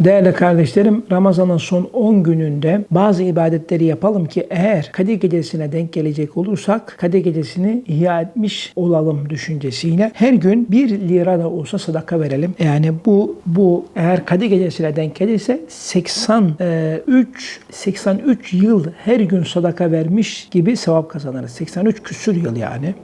Değerli kardeşlerim, Ramazan'ın son 10 gününde bazı ibadetleri yapalım ki eğer Kadir Gecesi'ne denk gelecek olursak Kadir Gecesi'ni ihya etmiş olalım düşüncesiyle her gün 1 lira da olsa sadaka verelim. Yani bu bu eğer Kadir Gecesi'ne denk gelirse 83 83 yıl her gün sadaka vermiş gibi sevap kazanırız. 83 küsür yıl yani.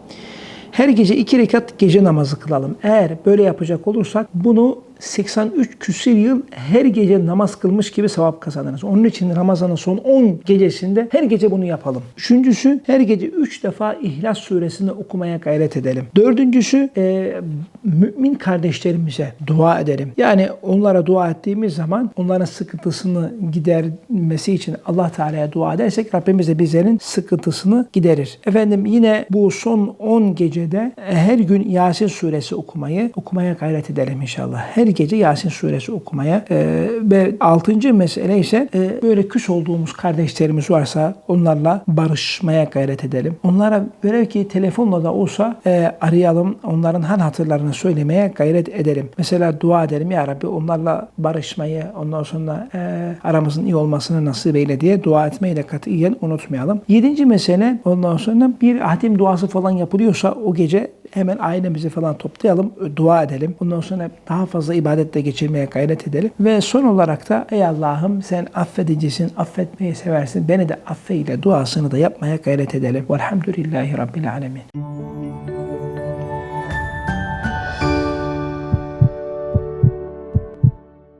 Her gece iki rekat gece namazı kılalım. Eğer böyle yapacak olursak bunu 83 küsür yıl her gece namaz kılmış gibi sevap kazanırız. Onun için Ramazan'ın son 10 gecesinde her gece bunu yapalım. Üçüncüsü her gece 3 defa İhlas suresini okumaya gayret edelim. Dördüncüsü e, mümin kardeşlerimize dua edelim. Yani onlara dua ettiğimiz zaman onların sıkıntısını gidermesi için Allah Teala'ya dua edersek Rabbimiz de bizlerin sıkıntısını giderir. Efendim yine bu son 10 gecede her gün Yasin suresi okumayı okumaya gayret edelim inşallah. Her gece Yasin suresi okumaya e, ve altıncı mesele ise e, böyle küs olduğumuz kardeşlerimiz varsa onlarla barışmaya gayret edelim. Onlara velev ki telefonla da olsa e, arayalım. Onların hal hatırlarını söylemeye gayret edelim. Mesela dua edelim ya Rabbi onlarla barışmayı ondan sonra e, aramızın iyi olmasını nasip eyle diye dua etmeyi de katiyen unutmayalım. Yedinci mesele ondan sonra bir hatim duası falan yapılıyorsa o gece hemen ailemizi falan toplayalım, dua edelim. Ondan sonra daha fazla ibadette geçirmeye gayret edelim. Ve son olarak da ey Allah'ım sen affedicisin, affetmeyi seversin. Beni de affeyle duasını da yapmaya gayret edelim. Velhamdülillahi Rabbil Alemin.